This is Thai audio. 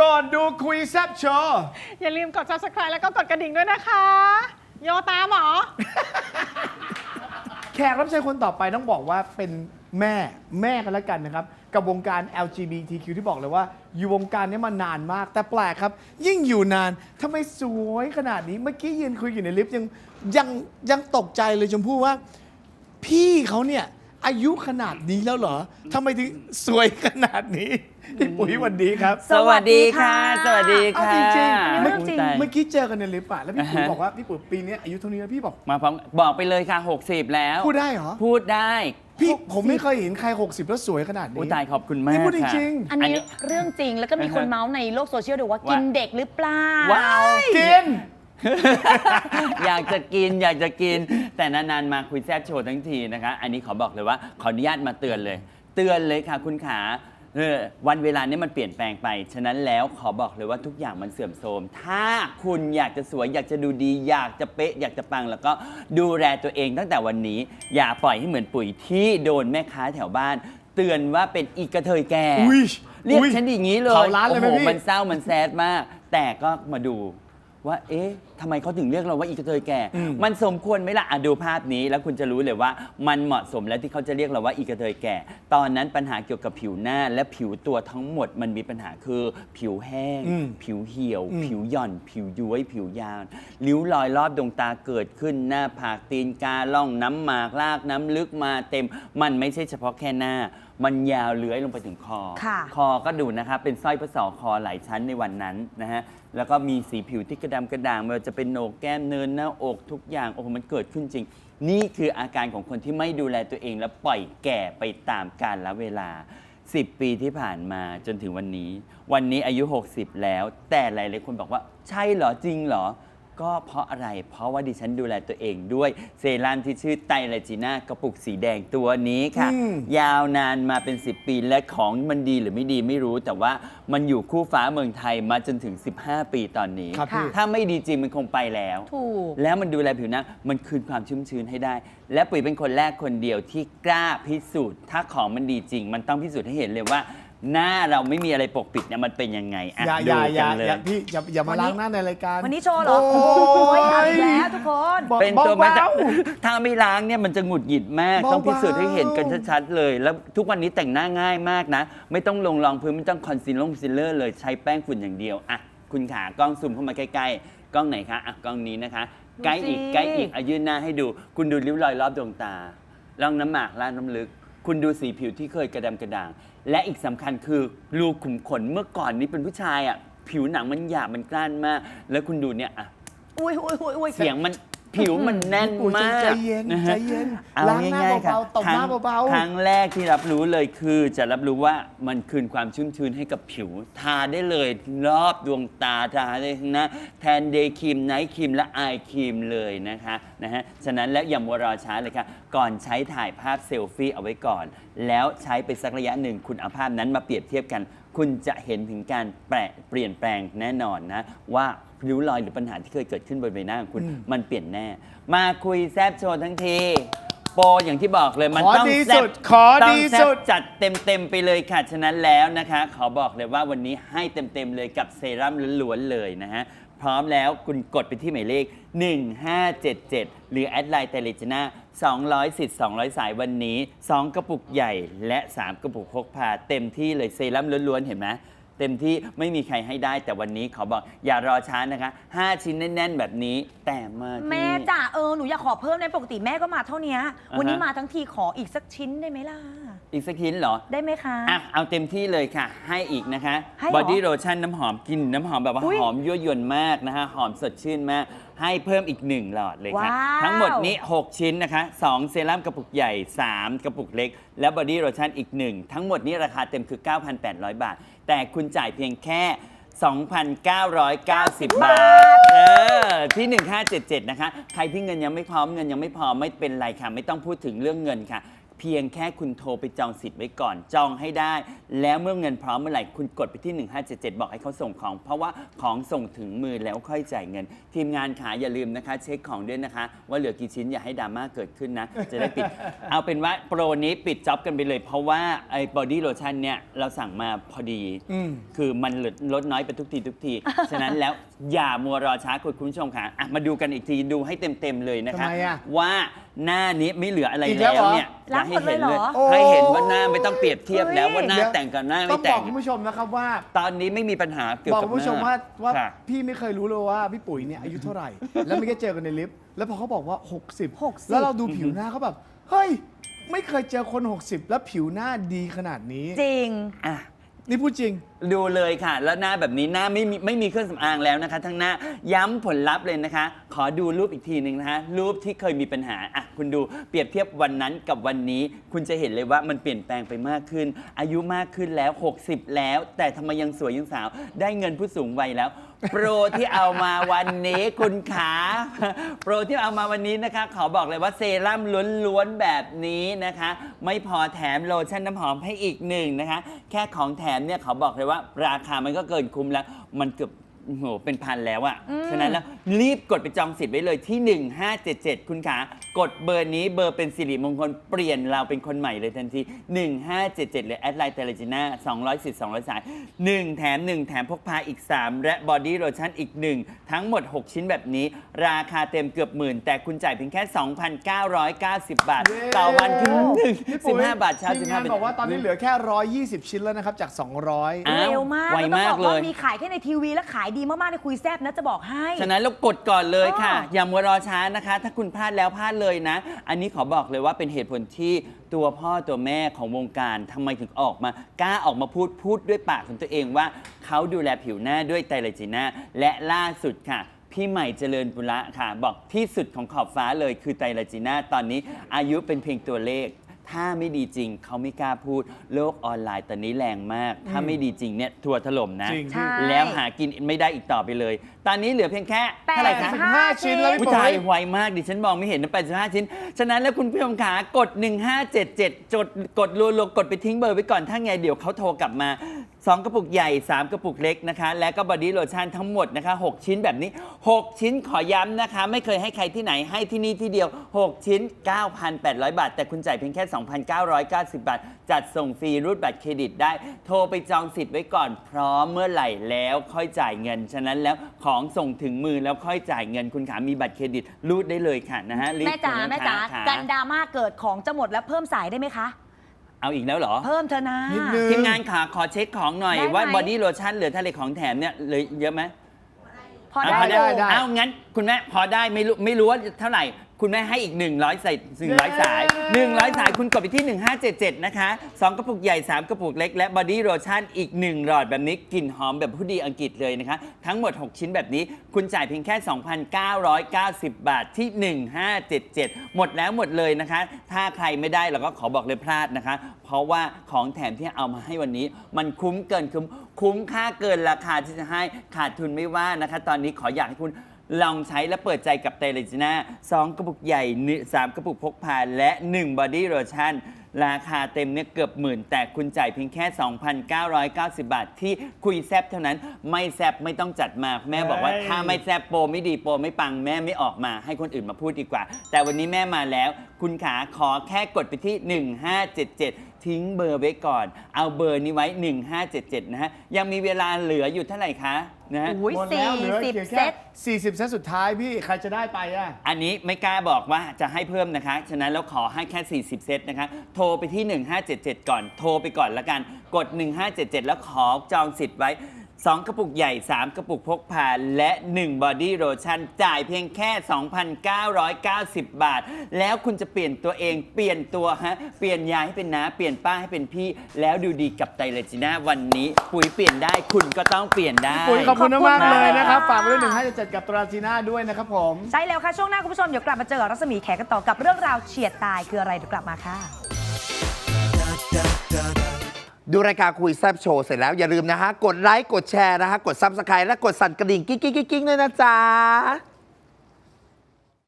ก่อนดูคุยแซบโชว์อย่าลืมกด subscribe แล้วก็กดกระดิ่งด้วยนะคะ โยตามเหรอ แขกรับเชิญคนต่อไปต้องบอกว่าเป็นแม่แม่กันแล้วกันนะครับ กับวงการ LGBTQ ที่บอกเลยว่า อยู่วงการนี้มานานมาก แต่แปลกครับ ยิ่งอยู่นานทำไมสวยขนาดนี้ เมื่อกี้ยืนคุยอยู่ในลิฟต์ยังยังยังตกใจเลยชมพู่ว่า พี่เขาเนี่ย อายุขนาดนี้แล้วเหรอทำไมถึงสวยขนาดนี้พี่ปุ๋ยวันดีครับ สวัสดีค่ะสวัสดีเอาค่ะจริงๆอุ๊เมื่ยอกี้ตายเมื่อกี้เจอกันในลิฟต์อะแล้วพี่ปุ๋ยอ่าฮะบอกว่าพี่ปุ๋ยปีนี้อายุเท่านี้แล้วพี่บอกมาพร้อมบอกไปเลยค่ะ 60 แล้ว พูดได้เหรอ พูดได้พี่ผมไม่เคยเห็นใคร 60 แล้วสวยขนาดนี้ อุ้ยตายขอบคุณมากนี่พูดจค่ะ ริงอันนี้เรื่องจริงแล้วก็มีคนอ่าฮะเมาส์ในโลกโซเชียลดูว่าว่ากินเด็กหรือเปล่า ว้าวๆกิน อยากจะกินอยากจะกิน แต่นานๆมาคุยแซบโชว์ทั้งทีนะคะ อันนี้ขอบอกเลยว่าขออนุญาตมาเตือนเลย เตือนเลยค่ะคุณขาเออวันเวลานี้มันเปลี่ยนแปลงไป ฉะนั้นแล้วขอบอกเลยว่าทุกอย่างมันเสื่อมโทรม ถ้าคุณอยากจะสวยอยากจะดูดี อยากจะเป๊ะ อยากจะปัง แล้วก็ดูแลตัวเองตั้งแต่วันนี้ อย่าปล่อยให้เหมือนปุ๋ยที่โดนแม่ค้าแถวบ้าน เตือนว่าเป็นอีกระเทยแก่อุ๊ยเรียกอุ๊ยฉันอย่างนี้เลยเผาร้านเลยไหมโอ้โหพี่ มันเศร้ามันแซดมาก แต่ก็มาดูว่าเอ๊ะ ทำไมเขาถึงเรียกเราว่าอีกระเทยแก่อืมมันสมควรไหมล่ะอะดูภาพนี้แล้วคุณจะรู้เลยว่ามันเหมาะสมแล้วที่เขาจะเรียกเราว่าอีกระเทยแก่ ตอนนั้นปัญหาเกี่ยวกับผิวหน้าและผิวตัวทั้งหมดมันมีปัญหาคือ ผิวแห้งอืมผิวเหี่ยวอืมผิวหย่อน ผิวย้วย ผิวยาวริ้วรอยรอบดวงตาเกิดขึ้นหน้าผากตีนกาล่องน้ำหมากลากน้ำลึกมาเต็ม มันไม่ใช่เฉพาะแค่หน้า มันยาวเลื้อยลงไปถึงคอ ค่ะคอก็ดูนะครับเป็นสร้อยพระสอคอหลายชั้นในวันนั้นนะฮะแล้วก็มีสีผิวที่กระดำกระด่างไม่ว่าจะจะเป็นโหนกแก้มเนินหน้าอกทุกอย่างโอ้โหมันเกิดขึ้นจริง นี่คืออาการของคนที่ไม่ดูแลตัวเองและปล่อยแก่ไปตามกาลเวลา 10 ปีที่ผ่านมาจนถึงวันนี้ วันนี้อายุ 60 แล้ว แต่หลายๆคนบอกว่า ใช่เหรอจริงเหรอ ก็เพราะอะไร เพราะว่าดิฉันดูแลตัวเองด้วยเซรั่มที่ชื่อไตรเลจีน่ากระปุกสีแดงตัวนี้ค่ะอืมยาวนานมาเป็น 10 ปีและของมันดีหรือไม่ดีไม่รู้ แต่ว่ามันอยู่คู่ฟ้าเมืองไทยมาจนถึง 15 ปีตอนนี้ ครับพี่ ถ้าไม่ดีจริงมันคงไปแล้ว ถูก แล้วมันดูแลผิวหน้ามันคืนความชุ่มชื้นให้ได้ และปุ๋ยเป็นคนแรกคนเดียวที่กล้าพิสูจน์ ถ้าของมันดีจริง มันต้องพิสูจน์ให้เห็นเลยว่า หน้าเราไม่มีอะไรปกปิดเนี่ยมันเป็นยังไงอะอย่าอย่าอย่าดูกันเลอย่ายพี่อย่าอย่ามาวันนี้ล้างหน้าในรายการวันนี้โชว์เหรอ โอ้โอ้ยยเอาอีกแล้วทุกคน บอกเป็นตัวมันเบา ถ้าไม่ล้างเนี่ยมันจะหงุดหงิดมาก เบาๆ ต้องพิสูจน์ให้เห็นกันชัดๆเลย แล้วทุกวันนี้แต่งหน้าง่ายมากนะ ไม่ต้องลงรองพื้นไม่ต้องคอนซีลลงซีลเลอร์เลยใช้แป้งฝุ่นอย่างเดียวอะคุณขากล้องซูมเข้ามาใกล้ๆกล้องไหนคะอะกล้องนี้นะคะ ใกล้อีกดูสิ ใกล้อีกอายืนหน้าให้ดู คุณดูริ้วรอยรอบดวงตาล่องน้ำหมากล่างน้ำลึก คุณดูสีผิวที่เคยกระดำกระด่าง และอีกสำคัญคือรูขุมขนเมื่อก่อนนี้เป็นผู้ชายอะผิวหนังมันหยาบมันกล้านมาก แล้วคุณดูเนี่ยอะอุ้ยอุ้ยอุ้ยอุ้ยเสียงมัน ผิวมันแน่นอุ๊ยมากใจเย็นนะใจฮะเย็นเอาล้างหน้าง่ายๆค่ะเบาๆตบหน้าครั้งเบาครั้งแรกที่รับรู้เลยคือจะรับรู้ว่ามันคืนความชุ่มชื้นให้กับผิว ทาได้เลยรอบดวงตาทาได้ทั้งหน้าแทนเดย์ครีมไนท์ครีมและไอครีมเลยนะคะนะฮะฉะนั้นแล้วอย่ามัวรอช้าเลยค่ะ ก่อนใช้ถ่ายภาพเซลฟี่เอาไว้ก่อน แล้วใช้ไปสักระยะหนึ่งคุณเอาภาพนั้นมาเปรียบเทียบกัน คุณจะเห็นถึงการแปรเปลี่ยนแปลงแน่นอนนะว่า ริ้วรอยหรือปัญหาที่เคยเกิดขึ้นบนใบหน้าของคุณ มันเปลี่ยนแน่ มาคุยแซบโชว์ทั้งที โปรอย่างที่บอกเลยมันขอต้องดีแซ่สุบดขอต้อดีงแซ่สุบด จัดเต็มๆไปเลยค่ะ ฉะนั้นแล้วนะคะ ขอบอกเลยว่าวันนี้ให้เต็มๆเลยกับเซรั่มล้วนๆเลยนะฮะ พร้อมแล้วคุณกดไปที่หมายเลข 1577 หรือแอดไลน์เตลิจนา200สิทธิ์200 สายวันนี้ 2 กระปุกใหญ่และ 3 กระปุกพกพาเต็มที่เลยเซรั่มล้วนๆเห็นไหม เต็มที่ไม่มีใครให้ได้ แต่วันนี้ขอบอกอย่ารอช้านะคะ 5 ชิ้นแน่น ๆ แบบนี้แต่มาที่ แม่จ๋าเออหนูอยากขอเพิ่มในปกติแม่ก็มาเท่านี้อ่าฮะวันนี้มาทั้งทีขออีกสักชิ้นได้ไหมล่ะ อีกสักชิ้นเหรอ ได้ไหมคะ อะ เอาเต็มที่เลยค่ะ ให้อีกนะคะ ให้เหรอบอดี้โ t ชั่นน้ำหอมกลินน้ำหอมแบบว่าอุ๊ยหอมยั่วยวนมากนะคะ หอมสดชื่นมาก ให้เพิ่มอีก1หลอดเลยค่ะ ว้าวทั้งหมดนี้ 6 ชิ้นนะคะ 2 เซรั่มกระปุกใหญ่ 3 กระปุกเล็ก และบอดี้โ t ชั่นอีก 1 ทั้งหมดนี้ราคาเต็มคือ 9,800 บาท แต่คุณจ่ายเพียงแค่ 2,990 บาท เออ ที่ 1577 นะคะ ใครที่เงินยังไม่พร้อมเงินยังไม่พอไม่เป็นไรค่ะ ไม่ต้องพูดถึงเรื่องเงินค่ะ เพียงแค่คุณโทรไปจองสิทธิ์ไว้ก่อนจองให้ได้ แล้วเมื่อเงินพร้อมเมื่อไหร่คุณกดไปที่ 1577 บอกให้เขาส่งของ เพราะว่าของส่งถึงมือแล้วค่อยจ่ายเงิน ทีมงานขาอย่าลืมนะคะ เช็คของด้วยนะคะ ว่าเหลือกี่ชิ้นอย่าให้ดราม่าเกิดขึ้นนะ จะได้ปิด เอาเป็นว่าโปรนี้ปิดจ็อบกันไปเลย เพราะว่าไอ้บอดี้โลชั่นเนี่ยเราสั่งมาพอดีอืมคือมันลดลดน้อยไปทุกทีทุกที ฉะนั้นแล้วอย่ามัวรอช้าคุณผู้ชมค่ะอะมาดูกันอีกทีดูให้เต็มๆเลยนะคะทำไมอะว่า หน้านี้ไม่เหลืออะไรอีกแล้แล้ววเหรอเนี่ยอล้าย่างให้หมดเลเห็ยนเหรเลยอให้เห็นว่าหน้าไม่ต้องเปรียบเทียบแล้วเฮ้ยว่าหน้าแต่งกับหน้าต้ไม่องบแต่อง กคุณผู้ชมนะครับว่า ตอนนี้ไม่มีปัญหาเกี่ยวบอกกับคุณผู้ชมหน้ว่าว่าค่ะ พี่ไม่เคยรู้เลยว่าพี่ปุ๋ยเนี่ยอายุเท่าไหร่ แล้วไม่ได้เจอกันในลิฟต์แล้วพอเขาบอกว่า 60 60 แล้วเราดูผิวหน้าเขาแบบ เฮ้ย ไม่เคยเจอคน 60 แล้วผิวหน้าดีขนาดนี้ จริง อะ นี่พูดจริง ดูเลยค่ะ แล้วหน้าแบบนี้หน้าไม่มีไม่มีเครื่องสำอางแล้วนะคะ ทั้งหน้าย้ำผลลัพธ์เลยนะคะ ขอดูรูปอีกทีหนึ่งนะคะ รูปที่เคยมีปัญหาอะคุณดูเปรียบเทียบวันนั้นกับวันนี้ คุณจะเห็นเลยว่ามันเปลี่ยนแปลงไปมากขึ้น อายุมากขึ้นแล้ว 60 แล้ว แต่ทำไมยังสวยยังสาว ได้เงินผู้สูงวัยแล้วโปรที่เอามาวันนี้คุณขาโปรที่เอามาวันนี้นะคะ ขอบอกเลยว่าเซรั่มล้วนๆแบบนี้นะคะ ไม่พอแถมโลชั่นน้ำหอมให้อีกหนึ่งนะคะ แค่ของแถมเนี่ยขอบอกเลยว่าราคามันก็เกินคุ้มแล้ว มันเกือบ โอ้โหเป็นพันแล้วอะฉะนั้นแล้วรีบกดไปจองสิทธิ์ไว้เลยที่ 1577 คุณขากดเบอร์นี้เบอร์เป็นสิริมงคลเปลี่ยนเราเป็นคนใหม่เลยทันที 1577 เลยแอดไลน์เตลจิน่า200สิทธิ์200 สาย 1 แถม 1 แถมพกพาอีก 3 และบอดี้โลชั่นอีก 1 ทั้งหมด 6 ชิ้นแบบนี้ ราคาเต็มเกือบหมื่น แต่คุณจ่ายเพียงแค่ 2,990 บาท เย้ต่อวันถึงหนึ่งพี่ปุ๋ย15บาทเช้าทีม15งานเป็นบอกว่าตอนนี้เหลือแค่ 120 ชิ้นแล้วนะครับ จาก 200 อ้าวเร็วมากไวแล้วต้องมากบอกว่าเลยมีขายแค่ในทีวีและขายดีมากๆในคุยแซบนะจะบอกให้ ฉะนั้นเรากดก่อนเลยค่ะอ้ออย่ามัวรอช้านะคะ ถ้าคุณพลาดแล้วพลาดเลยนะ อันนี้ขอบอกเลยว่าเป็นเหตุผลที่ตัวพ่อตัวแม่ของวงการทำไมถึงออกมากล้าออกมาพูดพูดด้วยปากของตัวเองว่าเขาดูแลผิวหน้าด้วยไตรเลจีน่าและล่าสุดค่ะ พี่ใหม่เจริญบุระค่ะ บอกที่สุดของขอบฟ้าเลยคือไตรเลจีน่าตอนนี้อายุเป็นเพียงตัวเลข ถ้าไม่ดีจริงเขาไม่กล้าพูดโลกออนไลน์ตอนนี้แรงมาก ถ้าไม่ดีจริงเนี่ยทัวร์ถล่มนะ จริง ใช่ แล้วหากินไม่ได้อีกต่อไปเลย ตอนนี้เหลือเพียงแค่เท่าไหร่คะ85ชิ้นแล้วผู้พี่ชายปุ๋ยไวมากดิฉันมองไม่เห็นนะ85 ชิ้น ฉะนั้นแล้วคุณผู้ชมขากด 1577 จดกดรัวๆกดไปทิ้งเบอร์ไว้ก่อน ถ้าไงเดี๋ยวเขาโทรกลับมา 2 กระปุกใหญ่ 3 กระปุกเล็กนะคะ และก็บอดี้โลชั่นทั้งหมดนะคะ 6 ชิ้นแบบนี้ 6 ชิ้นขอย้ำนะคะ ไม่เคยให้ใครที่ไหนให้ที่นี่ที่เดียว 6 ชิ้น 9,800 บาท แต่คุณจ่ายเพียงแค่ 2,990 บาท จัดส่งฟรีรูดบัตรเครดิตได้ โทรไปจองสิทธิ์ไว้ก่อนพร้อมเมื่อไหร่แล้วค่อยจ่ายเงิน ฉะนั้นแล้วของส่งถึงมือแล้วค่อยจ่ายเงินคุณขามีบัตรเครดิตรูดได้เลยค่ะนะฮะรีบแม่จ๋าโทรนะคะแม่จ๋าค่ะ กันดราม่าเกิดของจะหมดแล้วเพิ่มสายได้ไหมคะ เอาอีกแล้วเหรอ เพิ่มเธอะนะ นิดนึงทีมงานขาขอเช็คของหน่อยได้ไหม ว่าบอดี้โลชั่นเหลือเท่าไหร่ของแถมเนี่ยเหลยเยอะไหมพอเอาได้พออยู่ได้ เอางั้นคุณแม่พอได้ไม่รู้ไม่รู้ว่าเท่าไหร่ คุณแม่ให้อีก 100ใส่100 สาย 100 สายคุณกดไปที่ 1577 นะคะ 2 กระปุกใหญ่ 3 กระปุกเล็ก และบอดี้โลชั่นอีก 1 หลอดแบบนี้กลิ่นหอมแบบผู้ดีอังกฤษเลยนะคะ ทั้งหมด 6 ชิ้นแบบนี้ คุณจ่ายเพียงแค่ 2,990 บาทที่ 1577 หมดแล้วหมดเลยนะคะ ถ้าใครไม่ได้เราก็ขอบอกเลยพลาดนะคะ เพราะว่าของแถมที่เอามาให้วันนี้ มันคุ้มเกินคุ้มคุ้มค่าเกินราคาที่จะให้ขาดทุนไม่ว่านะคะ ตอนนี้ขออยากให้คุณ ลองใช้และเปิดใจกับเตเลจิน่า2กระปุกใหญ่หนึ่งสามกระปุกพกพาและ 1 บอดี้โลชั่น ราคาเต็มเนี่ยเกือบหมื่น แต่คุณจ่ายเพียงแค่ 2,990 บาท ที่คุยแซบเท่านั้นไม่แซบไม่ต้องจัดมา แม่บอกว่าเฮ้ยถ้าไม่แซบโปรไม่ดีโปรไม่ปังแม่ไม่ออกมา ให้คนอื่นมาพูดดีกว่า แต่วันนี้แม่มาแล้ว คุณขาขอแค่กดไปที่ 1577 ทิ้งเบอร์ไว้ก่อน เอาเบอร์นี้ไว้ 1577 นะฮะ ยังมีเวลาเหลืออยู่เท่าไหร่คะนะฮะ อุ้ยหมดสี่แล้วเหลือสิบเพียงเซแค่ต 40 เซตสุดท้ายพี่ ใครจะได้ไปอะ อันนี้ไม่กล้าบอกว่าจะให้เพิ่มนะคะ ฉะนั้นแล้วขอให้แค่ 40 เซตนะคะ โทรไปที่ 1577 ก่อน โทรไปก่อนละกัน กด 1577 แล้วขอจองสิทธิ์ไว้ 2 กระปุกใหญ่ 3 กระปุกพกพา และ 1 บอดี้โลชั่นจ่ายเพียงแค่ 2,990 บาท แล้วคุณจะเปลี่ยนตัวเองเปลี่ยนตัวฮะ เปลี่ยนยายให้เป็นน้า เปลี่ยนป้าให้เป็นพี่ แล้วดูดีกับไตรเลจิน่าวันนี้ปุ๋ยเปลี่ยนได้คุณก็ต้องเปลี่ยนได้ ปุ๋ยขอบคุณขอบคุณมากๆเลยนะครับมากฝากไว้ด้วย157กับตราจีน่าด้วยนะครับผม ใช่แล้วค่ะ ช่วงหน้าคุณผู้ชมเดี๋ยวกลับมาเจอกับรัศมีแขกกันต่อกับเรื่องราวเฉียดตายคืออะไรเดี๋ยวกลับมาค่ะ ดูรายการคุยแซบโชว์เสร็จแล้ว อย่าลืมนะฮะ กดไลค์ กดแชร์นะฮะ กดซับสไครต์และกดสั่นกระดิ่ง กิ๊งกิ๊งกิ๊งกิ๊งด้วยนะจ๊ะ